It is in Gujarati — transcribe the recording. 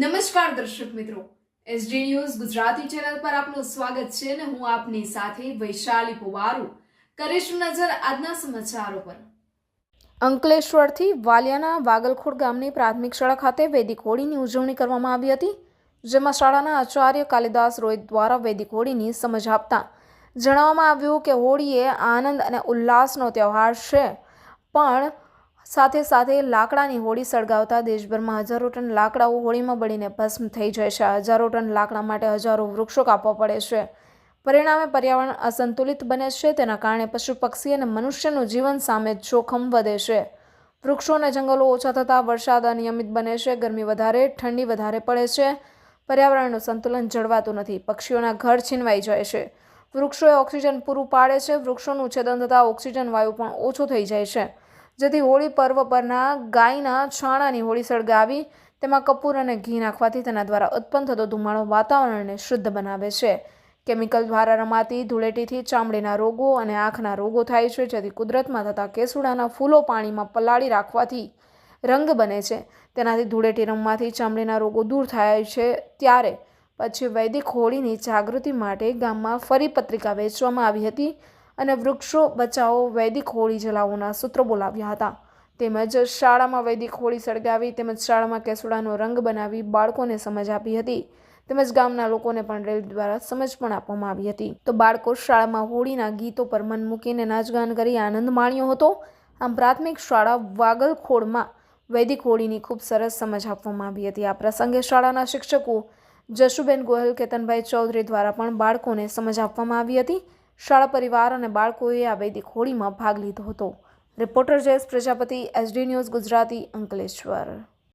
નમસ્કાર દર્શક મિત્રો. એસડી ન્યૂઝ ગુજરાતી ચેનલ પર આપનું સ્વાગત છે અને હું આપની સાથે વૈશાલી પુવારુ. કરીશું નજર આજના સમાચારો પર. અંકલેશ્વરથી વાલિયાના વાગલખોડ ગામની પ્રાથમિક શાળા ખાતે વૈદિક હોળીની ઉજવણી કરવામાં આવી હતી, જેમાં શાળાના આચાર્ય કાલિદાસ રોહિત દ્વારા વૈદિક હોળીની સમજ આપતા જણાવવામાં આવ્યું કે હોળી એ આનંદ અને ઉલ્લાસનો તહેવાર છે. પણ સાથે સાથે લાકડાની હોળી સળગાવતા દેશભરમાં હજારો ટન લાકડાઓ હોળીમાં બળીને ભસ્મ થઈ જાય છે. હજારો ટન લાકડા માટે હજારો વૃક્ષો કાપવા પડે છે. પરિણામે પર્યાવરણ અસંતુલિત બને છે. તેના કારણે પશુ પક્ષી અને મનુષ્યનું જીવન સામે જોખમ વધે છે. વૃક્ષો અને જંગલો ઓછા થતાં વરસાદ અનિયમિત બને છે. ગરમી વધારે, ઠંડી વધારે પડે છે. પર્યાવરણનું સંતુલન જળવાતું નથી. પક્ષીઓના ઘર છીનવાઈ જાય છે. વૃક્ષોએ ઓક્સિજન પૂરું પાડે છે. વૃક્ષોનું છેદન થતાં ઓક્સિજન વાયુ પણ ઓછો થઈ જાય છે. જેથી હોળી પર્વ પરના ગાયના છાણાની હોળી સળગાવી, તેમાં કપૂર અને ઘી નાખવાથી તેના દ્વારા ઉત્પન્ન થતો ધુમાડો વાતાવરણને શુદ્ધ બનાવે છે. કેમિકલ દ્વારા રમાતી ધૂળેટીથી ચામડીના રોગો અને આંખના રોગો થાય છે, જેથી કુદરતમાં થતા કેસુડાના ફૂલો પાણીમાં પલાળી રાખવાથી રંગ બને છે. તેનાથી ધૂળેટી રમવાથી ચામડીના રોગો દૂર થાય છે ત્યારે પછી વૈદિક હોળીની જાગૃતિ માટે ગામમાં ફરી પત્રિકા વેચવામાં આવી હતી. અને વૃક્ષો બચાવો વૈદિક હોળી જલાવોના સૂત્રો બોલાવ્યા હતા. તેમજ શાળામાં વૈદિક હોળી સળગાવી તેમજ શાળામાં કેસુડાનો રંગ બનાવી બાળકોને સમજ આપી હતી. તેમજ ગામના લોકોને પણ રેલ દ્વારા સમજ પણ આપવામાં આવી હતી. તો બાળકો શાળામાં હોળીના ગીતો પર મન મૂકીને નાચગાન કરી આનંદ માણ્યો હતો. આમ પ્રાથમિક શાળા વાગલખોડમાં વૈદિક હોળીની ખૂબ સરસ સમજ આપવામાં આવી હતી. આ પ્રસંગે શાળાના શિક્ષકો જશુબેન ગોહલ, કેતનભાઈ ચૌધરી દ્વારા પણ બાળકોને સમજ આપવામાં આવી હતી. શાળા પરિવાર અને બાળકોએ આ વૈદિક હોળીમાં ભાગ લીધો હતો. Reporter Jayesh Prajapati, SD news Gujarati Ankleshwar.